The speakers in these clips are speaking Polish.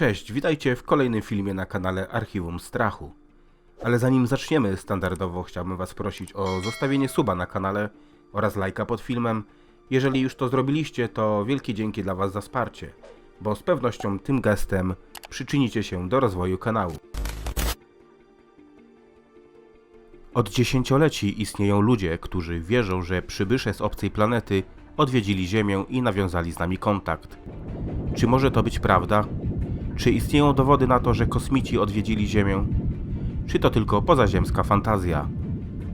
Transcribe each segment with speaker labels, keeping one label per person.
Speaker 1: Cześć, witajcie w kolejnym filmie na kanale Archiwum Strachu. Ale zanim zaczniemy, standardowo chciałbym Was prosić o zostawienie suba na kanale oraz lajka pod filmem. Jeżeli już to zrobiliście, to wielkie dzięki dla Was za wsparcie, bo z pewnością tym gestem przyczynicie się do rozwoju kanału. Od dziesięcioleci istnieją ludzie, którzy wierzą, że przybysze z obcej planety odwiedzili Ziemię i nawiązali z nami kontakt. Czy może to być prawda? Czy istnieją dowody na to, że kosmici odwiedzili Ziemię? Czy to tylko pozaziemska fantazja?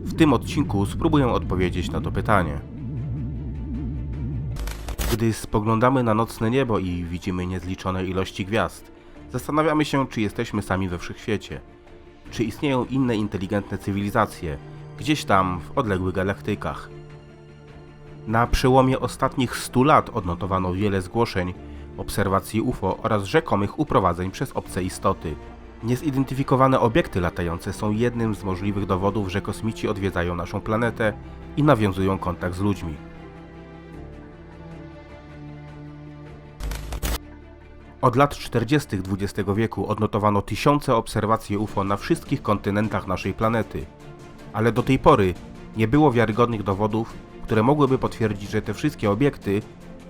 Speaker 1: W tym odcinku spróbuję odpowiedzieć na to pytanie. Gdy spoglądamy na nocne niebo i widzimy niezliczone ilości gwiazd, zastanawiamy się, czy jesteśmy sami we wszechświecie. Czy istnieją inne inteligentne cywilizacje, gdzieś tam w odległych galaktykach. Na przełomie ostatnich 100 lat odnotowano wiele zgłoszeń, obserwacji UFO oraz rzekomych uprowadzeń przez obce istoty. Niezidentyfikowane obiekty latające są jednym z możliwych dowodów, że kosmici odwiedzają naszą planetę i nawiązują kontakt z ludźmi. Od lat 40. XX wieku odnotowano tysiące obserwacji UFO na wszystkich kontynentach naszej planety, ale do tej pory nie było wiarygodnych dowodów, które mogłyby potwierdzić, że te wszystkie obiekty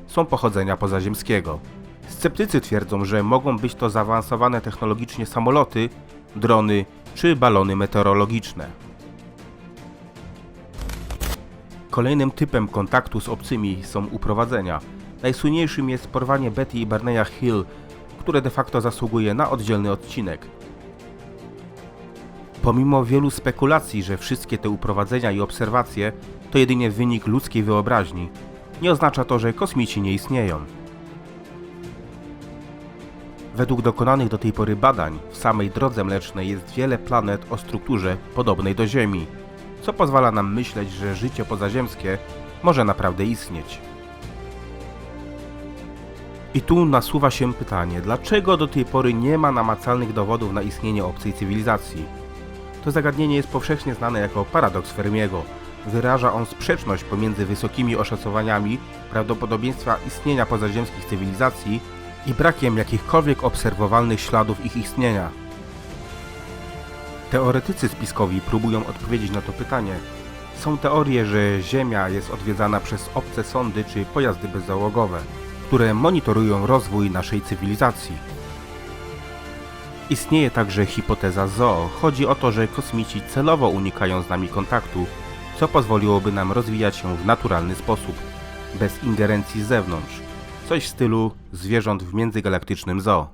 Speaker 1: są pochodzenia pozaziemskiego. Sceptycy twierdzą, że mogą być to zaawansowane technologicznie samoloty, drony czy balony meteorologiczne. Kolejnym typem kontaktu z obcymi są uprowadzenia. Najsłynniejszym jest porwanie Betty i Barneya Hill, które de facto zasługuje na oddzielny odcinek. Pomimo wielu spekulacji, że wszystkie te uprowadzenia i obserwacje to jedynie wynik ludzkiej wyobraźni, nie oznacza to, że kosmici nie istnieją. Według dokonanych do tej pory badań, w samej drodze mlecznej jest wiele planet o strukturze podobnej do Ziemi, co pozwala nam myśleć, że życie pozaziemskie może naprawdę istnieć. I tu nasuwa się pytanie, dlaczego do tej pory nie ma namacalnych dowodów na istnienie obcej cywilizacji? To zagadnienie jest powszechnie znane jako paradoks Fermiego. Wyraża on sprzeczność pomiędzy wysokimi oszacowaniami prawdopodobieństwa istnienia pozaziemskich cywilizacji i brakiem jakichkolwiek obserwowalnych śladów ich istnienia. Teoretycy spiskowi próbują odpowiedzieć na to pytanie. Są teorie, że Ziemia jest odwiedzana przez obce sondy czy pojazdy bezzałogowe, które monitorują rozwój naszej cywilizacji. Istnieje także hipoteza zoo. Chodzi o to, że kosmici celowo unikają z nami kontaktu, co pozwoliłoby nam rozwijać się w naturalny sposób, bez ingerencji z zewnątrz. Coś w stylu zwierząt w międzygalaktycznym zoo.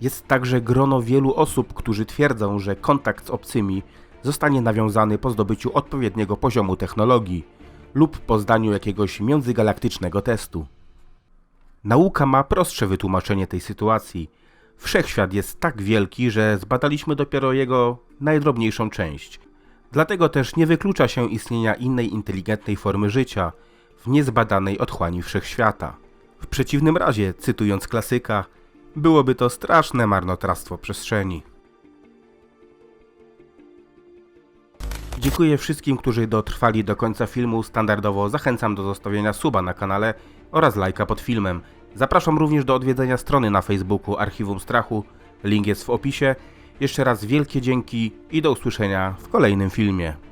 Speaker 1: Jest także grono wielu osób, którzy twierdzą, że kontakt z obcymi zostanie nawiązany po zdobyciu odpowiedniego poziomu technologii lub po zdaniu jakiegoś międzygalaktycznego testu. Nauka ma prostsze wytłumaczenie tej sytuacji. Wszechświat jest tak wielki, że zbadaliśmy dopiero jego najdrobniejszą część. Dlatego też nie wyklucza się istnienia innej inteligentnej formy życia w niezbadanej otchłani wszechświata. W przeciwnym razie, cytując klasyka, byłoby to straszne marnotrawstwo przestrzeni. Dziękuję wszystkim, którzy dotrwali do końca filmu. Standardowo zachęcam do zostawienia suba na kanale oraz lajka pod filmem. Zapraszam również do odwiedzenia strony na Facebooku Archiwum Strachu. Link jest w opisie. Jeszcze raz wielkie dzięki i do usłyszenia w kolejnym filmie.